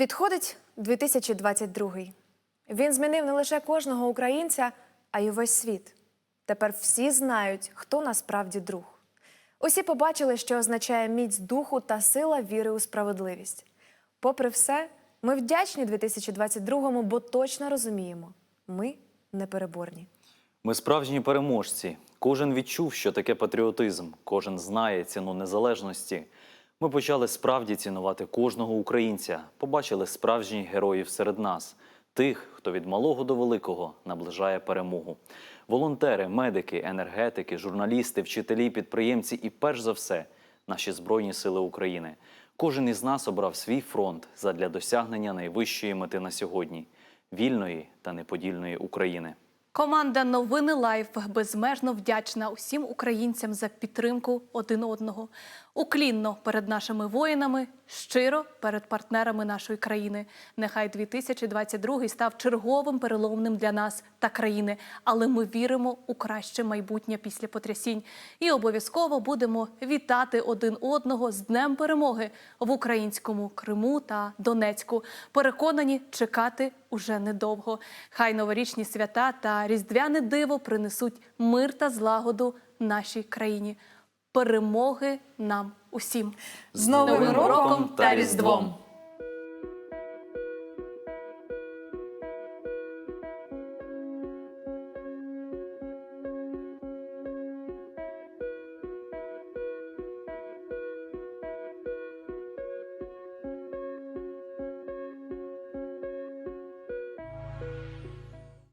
Відходить 2022. Він змінив не лише кожного українця, а й увесь світ. Тепер всі знають, хто насправді друг. Усі побачили, що означає міць духу та сила віри у справедливість. Попри все, ми вдячні 2022-му, бо точно розуміємо, ми непереборні. Ми справжні переможці. Кожен відчув, що таке патріотизм, кожен знає ціну незалежності. Ми почали справді цінувати кожного українця, побачили справжніх героїв серед нас, тих, хто від малого до великого наближає перемогу. Волонтери, медики, енергетики, журналісти, вчителі, підприємці і, перш за все, наші Збройні Сили України. Кожен із нас обрав свій фронт задля досягнення найвищої мети на сьогодні вільної та неподільної України. Команда Новини Лайф безмежно вдячна усім українцям за підтримку один одного. Уклінно перед нашими воїнами, щиро перед партнерами нашої країни. Нехай 2022 став черговим переломним для нас та країни, але ми віримо у краще майбутнє після потрясінь і обов'язково будемо вітати один одного з Днем Перемоги в українському Криму та Донецьку. Переконані, чекати уже недовго. Хай новорічні свята та різдвяне диво принесуть мир та злагоду нашій країні. Перемоги нам усім З Новим роком та Різдвом!